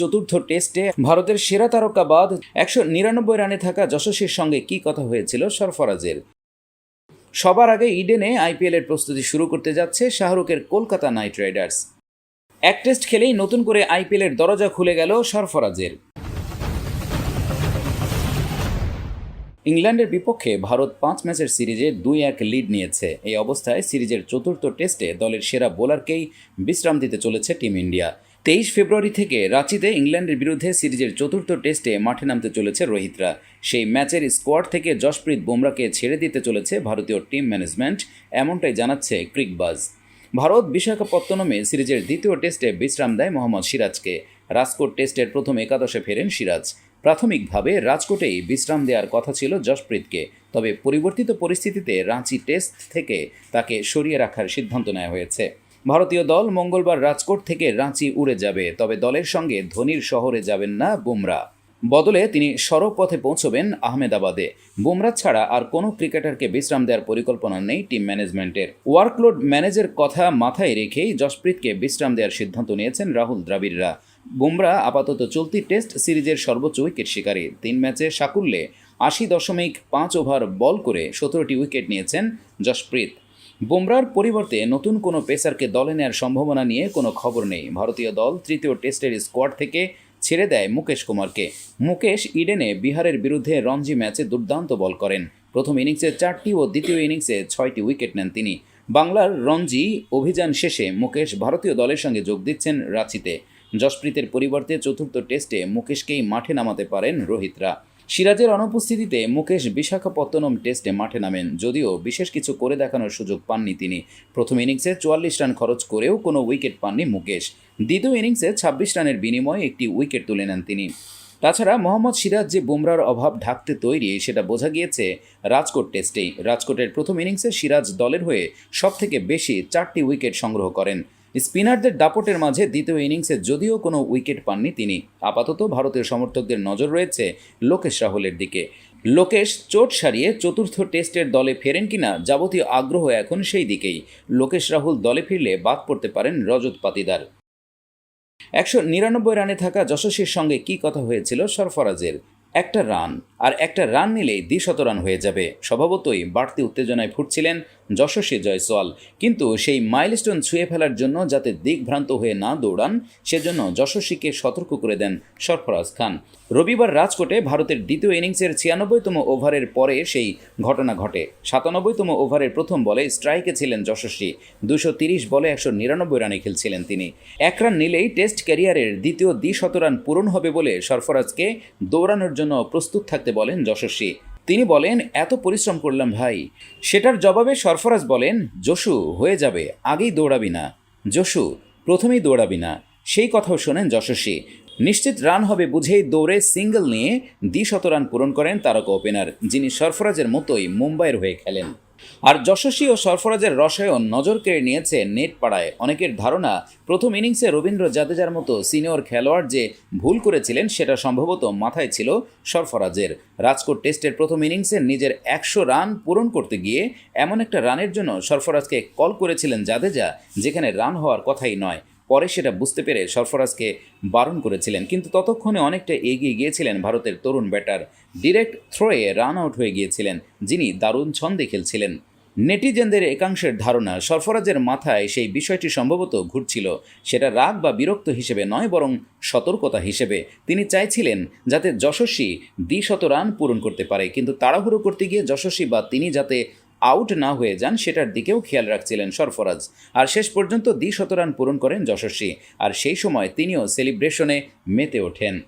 চতুর্থ টেস্টে ভারতের সেরা তারকা বাদ একশো নিরানব্বই রানে থাকা যশস্বীর সঙ্গে কি কথা হয়েছিল সরফরাজের? সবার আগে ইডেনে আইপিএলের প্রস্তুতি শুরু করতে যাচ্ছে শাহরুখের কলকাতা নাইট রাইডার্স। এক টেস্ট খেলেই নতুন করে আইপিএলের দরজা খুলে গেল সরফরাজের। ইংল্যান্ডের বিপক্ষে ভারত পাঁচ ম্যাচের সিরিজে দুই এক লিড নিয়েছে। এই অবস্থায় সিরিজের চতুর্থ টেস্টে দলের সেরা বোলারকেই বিশ্রাম দিতে চলেছে টিম ইন্ডিয়া। তেইশ ফেব্রুয়ারি থেকে রাঁচিতে ইংল্যান্ডের বিরুদ্ধে সিরিজের চতুর্থ টেস্টে মাঠে নামতে চলেছে রোহিতরা। সেই ম্যাচের স্কোয়াড থেকে জশপ্রীত বুমরাকে ছেড়ে দিতে চলেছে ভারতীয় টিম ম্যানেজমেন্ট, এমনটাই জানাচ্ছে ক্রিকবাজ। ভারত বিশাখাপত্তনমে সিরিজের দ্বিতীয় টেস্টে বিশ্রাম দেয় মোহাম্মদ সিরাজকে। রাজকোট টেস্টের প্রথম একাদশে ফেরেন সিরাজ। প্রাথমিকভাবে রাজকোটেই বিশ্রাম দেওয়ার কথা ছিল জশপ্রীতকে তবে পরিবর্তিত পরিস্থিতিতে রাঁচি টেস্ট থেকে তাকে সরিয়ে রাখার সিদ্ধান্ত নেওয়া হয়েছে। ভারতীয় দল মঙ্গলবার রাজকোট থেকে রাঁচি উড়ে যাবে, তবে দলের সঙ্গে ধোনির শহরে যাবেন না বুমরা। বদলে তিনি সড়ক পথে পৌঁছবেন আহমেদাবাদে। বুমরা ছাড়া আর কোনো ক্রিকেটারকে বিশ্রাম দেওয়ার পরিকল্পনা নেই টিম ম্যানেজমেন্টের। ওয়ার্কলোড ম্যানেজের কথা মাথায় রেখেই জশপ্রীতকে বিশ্রাম দেওয়ার সিদ্ধান্ত নিয়েছেন রাহুল দ্রাবিড়রা। বুমরা আপাতত চলতি টেস্ট সিরিজের সর্বোচ্চ উইকেট শিকারী। তিন ম্যাচে সাকুল্যে আশি দশমিক পাঁচ ওভার বল করে সতেরোটি উইকেট নিয়েছেন জশপ্রীত। বুমরার পরিবর্তে নতুন কোনো পেসারকে দলে নেওয়ার সম্ভাবনা নিয়ে কোনো খবর নেই। ভারতীয় দল তৃতীয় টেস্টের স্কোয়াড থেকে ছেড়ে দেয় মুকেশ কুমারকে। মুকেশ ইডেনে বিহারের বিরুদ্ধে রঞ্জি ম্যাচে দুর্দান্ত বল করেন। প্রথম ইনিংসে চারটি ও দ্বিতীয় ইনিংসে ছয়টি উইকেট নেন তিনি। বাংলার রঞ্জি অভিযান শেষে মুকেশ ভারতীয় দলের সঙ্গে যোগ দিচ্ছেন রাঁচিতে। জশপ্রীতের পরিবর্তে চতুর্থ টেস্টে মুকেশকেই মাঠে নামাতে পারেন রোহিতরা। সিরাজের অনুপস্থিতিতে মুকেশ বিশাখাপত্তনম টেস্টে মাঠে নামেন, যদিও বিশেষ কিছু করে দেখানোর সুযোগ পাননি তিনি। প্রথম ইনিংসে চুয়াল্লিশ রান খরচ করেও কোনো উইকেট পাননি মুকেশ। দ্বিতীয় ইনিংসে ছাব্বিশ রানের বিনিময়ে একটি উইকেট তুলে নেন তিনি। তাছাড়া মোহাম্মদ সিরাজ যে বুমরার অভাব ঢাকতে তৈরি, সেটা বোঝা গিয়েছে রাজকোট টেস্টেই। রাজকোটের প্রথম ইনিংসে সিরাজ দলের হয়ে সবথেকে বেশি চারটি উইকেট সংগ্রহ করেন। স্পিনারদের দাপটের মাঝে দ্বিতীয় ইনিংসে যদিও কোনো উইকেট পাননি তিনি। আপাতত ভারতীয় সমর্থকদের নজর রয়েছে লোকেশ রাহুলের দিকে। লোকেশ চোট সারিয়ে চতুর্থ টেস্টের দলে ফেরেন কিনা যাবতীয় আগ্রহ এখন সেই দিকেই। লোকেশ রাহুল দলে ফিরলে বাদ পড়তে পারেন রজত পাতিদার। একশো নিরানব্বই রানে থাকা যশস্বীর সঙ্গে কি কথা হয়েছিল সরফরাজের? একটা রান, আর একটা রান নিলেই দ্বিশত রান হয়ে যাবে। স্বভাবতই বাড়তি উত্তেজনায় ফুটছিলেন যশস্বী জয়সওয়াল। কিন্তু সেই মাইলস্টোন ছুঁয়ে ফেলার জন্য যাতে দিকভ্রান্ত হয়ে না দৌড়ান, সেজন্য যশস্বীকে সতর্ক করে দেন সরফরাজ খান। রবিবার রাজকোটে ভারতের দ্বিতীয় ইনিংসের ছিয়ানব্বইতম ওভারের পরে সেই ঘটনা ঘটে। সাতানব্বইতম ওভারের প্রথম বলে স্ট্রাইকে ছিলেন যশস্বী। দুশো তিরিশ বলে একশো নিরানব্বই রানে খেলছিলেন তিনি। এক রান নিলেই টেস্ট ক্যারিয়ারের দ্বিতীয় দ্বিশত রান পূরণ হবে বলে সরফরাজকে দৌড়ানোর জন্য প্রস্তুত থাকতে বলেন যশস্বী। তিনি বলেন, এত পরিশ্রম করলাম ভাই। সেটার জবাবে সরফরাজ বলেন, যশু, হয়ে যাবে, আগেই দৌড়াবি না। যশু, প্রথমেই দৌড়াবি না। সেই কথাও শোনেন যশস্বী। নিশ্চিত রান হবে বুঝেই দৌড়ে সিঙ্গেল নিয়ে দ্বিশত রান পূরণ করেন তারকা ওপেনার, যিনি সরফরাজের মতোই মুম্বাইয়ের হয়ে খেলেন। আর যশস্বী ও সরফরাজের রসায়ন নজর কেড়ে নিয়েছে নেট পাড়ায় অনেকের ধারণা, প্রথম ইনিংসে রবীন্দ্র জাদেজার মতো সিনিয়র খেলোয়াড় যে ভুল করেছিলেন, সেটা সম্ভবত মাথায় ছিল সরফরাজের। রাজকোট টেস্টের প্রথম ইনিংসে নিজের একশো রান পূরণ করতে গিয়ে এমন একটা রানের জন্য সরফরাজকে কল করেছিলেন জাদেজা, যেখানে রান হওয়ার কথাই নয়। পরে সেটা বুঝতে পেরে সরফরাজকে বারণ করেছিলেন। কিন্তু ততক্ষণে অনেকটা এগিয়ে গিয়েছিলেন ভারতের তরুণ ব্যাটার। ডিরেক্ট থ্রোয়ে রান আউট হয়ে গিয়েছিলেন, যিনি দারুণ ছন্দে খেলছিলেন। নেটিজেনদের একাংশের ধারণা, সরফরাজের মাথায় সেই বিষয়টি সম্ভবত ঘুরছিল। সেটা রাগ বা বিরক্ত হিসেবে নয়, বরং সতর্কতা হিসেবে। তিনি চাইছিলেন যাতে যশস্বী দ্বিশত রান পূরণ করতে পারে, কিন্তু তাড়াহুড়ো করতে গিয়ে যশস্বী বা তিনি যাতে আউট না হয়ে যান, সেটার দিকেও খেয়াল রাখছিলেন সরফরাজ। আর শেষ পর্যন্ত দ্বিশত রান পূরণ করেন যশস্বী। আর সেই সময় তিনিও সেলিব্রেশনে মেতে ওঠেন।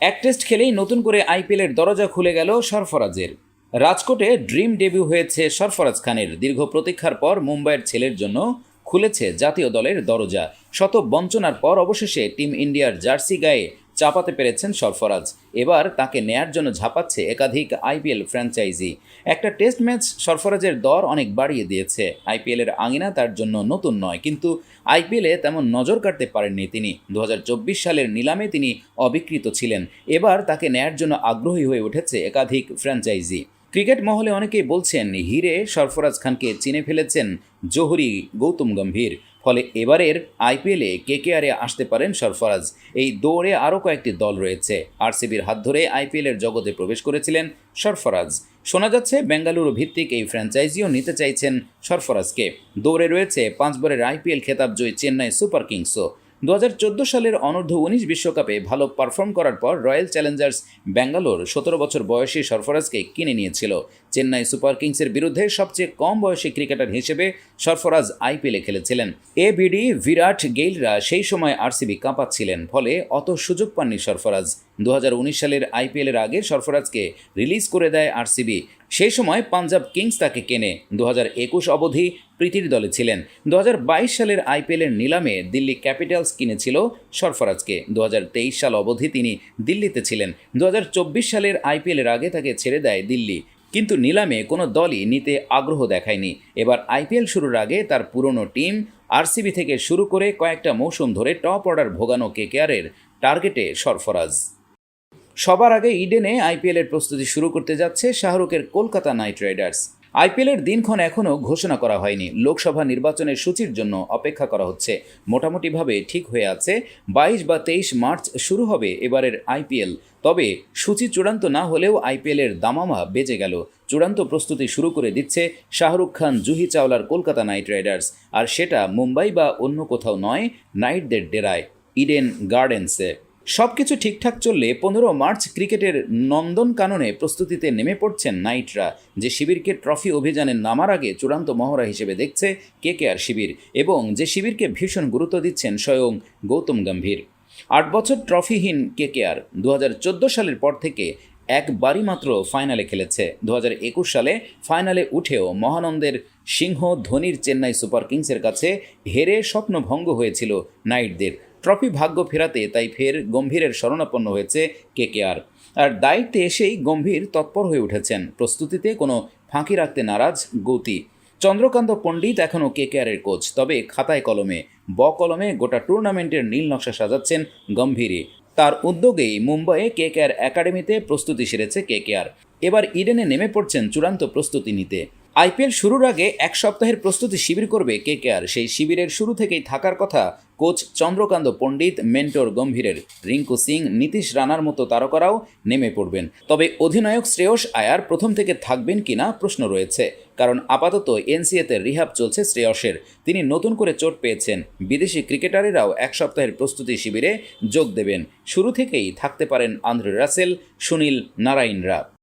এক টেস্ট খেলেই নতুন করে আইপিএলের দরজা খুলে গেল সরফরাজের। রাজকোটে ড্রিম ডেবিউ হয়েছে সরফরাজ খানের। দীর্ঘ প্রতীক্ষার পর মুম্বাইয়ের ছেলের জন্য খুলেছে জাতীয় দলের দরজা। শত বঞ্চনার পর অবশেষে টিম ইন্ডিয়ার জার্সি গায়ে চাপাতে পেরেছেন সরফরাজ। এবার তাকে নেয়ার জন্য ঝাঁপাচ্ছে একাধিক আইপিএল ফ্র্যাঞ্চাইজি। একটা টেস্ট ম্যাচ সরফরাজের দর অনেক বাড়িয়ে দিয়েছে। আইপিএলের আঙিনা তার জন্য নতুন নয়, কিন্তু আইপিএলে তেমন নজর কাটতে পারেননি তিনি। দু হাজার চব্বিশ সালের নিলামে তিনি অবিকৃত ছিলেন। এবার তাকে নেয়ার জন্য আগ্রহী হয়ে উঠেছে একাধিক ফ্র্যাঞ্চাইজি। ক্রিকেট মহলে অনেকেই বলছেন, হিরে সরফরাজ খানকে চিনে ফেলেছেন জোহরি গৌতম গম্ভীর। ফলে এবারের আইপিএলে কেকেআরে আসতে পারেন সরফরাজ। এই দৌড়ে আরও কয়েকটি দল রয়েছে। আরসিবির হাত ধরে আইপিএলের জগতে প্রবেশ করেছিলেন সরফরাজ। শোনা যাচ্ছে, বেঙ্গালুরু ভিত্তিক এই ফ্র্যাঞ্চাইজিও নিতে চাইছেন সরফরাজকে। দৌড়ে রয়েছে পাঁচবারের আইপিএল খেতাব জয়ী চেন্নাই সুপার কিংসও। দু হাজার চোদ্দ সালের অনূর্ধ্ব উনিশ বিশ্বকাপে ভালো পারফর্ম করার পর রয়্যাল চ্যালেঞ্জার্স ব্যাঙ্গালোর সতেরো বছর বয়সী সরফরাজকে কিনে নিয়েছিল। চেন্নাই সুপার কিংসের বিরুদ্ধে সবচেয়ে কম বয়সী ক্রিকেটার হিসেবে সরফরাজ আইপিএলে খেলেছিলেন। এ বিডি বিরাট, গেইলরা সেই সময় আরসিবি কাঁপাচ্ছিলেন, ফলে অত সুযোগ পাননি সরফরাজ। দু হাজার উনিশ সালের আইপিএলের আগে সরফরাজকে রিলিজ করে দেয় আরসিবি সেই সময় পাঞ্জাব কিংস তাকে কেনে। দু হাজার একুশ অবধি প্রীতির দলে ছিলেন। দু হাজার বাইশ সালের আইপিএলের নিলামে দিল্লি ক্যাপিটালস কিনেছিল সরফরাজকে। দু হাজার তেইশ সাল অবধি তিনি দিল্লিতে ছিলেন। দু হাজার চব্বিশ সালের আইপিএলের আগে তাকে ছেড়ে দেয় দিল্লি। কিন্তু নিলামে কোনো দলই নিতে আগ্রহ দেখায়নি। এবার আইপিএল শুরুর আগে তার পুরনো টিম আরসিবি থেকে শুরু করে কয়েকটা মৌসুম ধরে টপ অর্ডার ভোগানো কেকেআরের টার্গেটে সরফরাজ। সবার আগে ইডেনে আইপিএলের প্রস্তুতি শুরু করতে যাচ্ছে শাহরুখের কলকাতা নাইট রাইডার্স। আইপিএলের দিনক্ষণ এখনও ঘোষণা করা হয়নি। লোকসভা নির্বাচনের সূচির জন্য অপেক্ষা করা হচ্ছে। মোটামুটিভাবে ঠিক হয়ে আছে। বাইশ বা তেইশ মার্চ শুরু হবে এবারের আইপিএল। তবে সূচি চূড়ান্ত না হলেও আইপিএলের দামামা বেজে গেল। চূড়ান্ত প্রস্তুতি শুরু করে দিচ্ছে শাহরুখ খান, জুহি চাওলার কলকাতা নাইট রাইডার্স। আর সেটা মুম্বাই বা অন্য কোথাও নয়, নাইটদের ডেরায়, ইডেন গার্ডেন্সে। সব কিছু ঠিকঠাক চললে পনেরো মার্চ ক্রিকেটের নন্দন কাননে প্রস্তুতিতে নেমে পড়ছেন নাইটরা। যে শিবিরকে ট্রফি অভিযানে নামার আগে চূড়ান্ত মহড়া হিসেবে দেখছে কেকেআর শিবির এবং যে শিবিরকে ভীষণ গুরুত্ব দিচ্ছেন স্বয়ং গৌতম গম্ভীর। আট বছর ট্রফিহীন কেকেআর দু হাজার চোদ্দ সালের পর থেকে একবারই মাত্র ফাইনালে খেলেছে। দু হাজার একুশ সালে ফাইনালে উঠেও মহানন্দের সিংহ ধোনির চেন্নাই সুপার কিংসের কাছে হেরে স্বপ্নভঙ্গ হয়েছিল নাইটদের। ট্রফি ভাগ্য ফেরাতে তাই ফের গম্ভীরের শরণাপন্ন হয়েছে কেকেআর। আর দায়িত্বে এসেই গম্ভীর তৎপর হয়ে উঠেছেন। প্রস্তুতিতে কোনো ফাঁকি রাখতে নারাজ গৌতী। চন্দ্রকান্ত পণ্ডিত এখনও কেকেআরের কোচ, তবে খাতায় কলমে, ব কলমে গোটা টুর্নামেন্টের নীল নকশা সাজাচ্ছেন গম্ভীরে তার উদ্যোগেই মুম্বাইয়ে কেকেআর একাডেমিতে প্রস্তুতি সেরেছে কেকেআর। এবার ইডেনে নেমে পড়ছেন চূড়ান্ত প্রস্তুতি নিতে। আইপিএল শুরুর আগে এক সপ্তাহের প্রস্তুতি শিবির করবে কেকেআর। সেই শিবিরের শুরু থেকেই থাকার কথা কোচ চন্দ্রকান্ত পণ্ডিত, মেন্টর গম্ভীরের। রিঙ্কু সিং, নীতিশ রানার মতো তারকারাও নেমে পড়বেন। তবে অধিনায়ক শ্রেয়স আয়ার প্রথম থেকে থাকবেন কিনা প্রশ্ন রয়েছে। কারণ আপাতত এনসিএতে রিহাব চলছে শ্রেয়সের। তিনি নতুন করে চোট পেয়েছেন। বিদেশি ক্রিকেটারেরাও এক সপ্তাহের প্রস্তুতি শিবিরে যোগ দেবেন। শুরু থেকেই থাকতে পারেন আন্দ্রে রাসেল, সুনীল নারায়ণরা।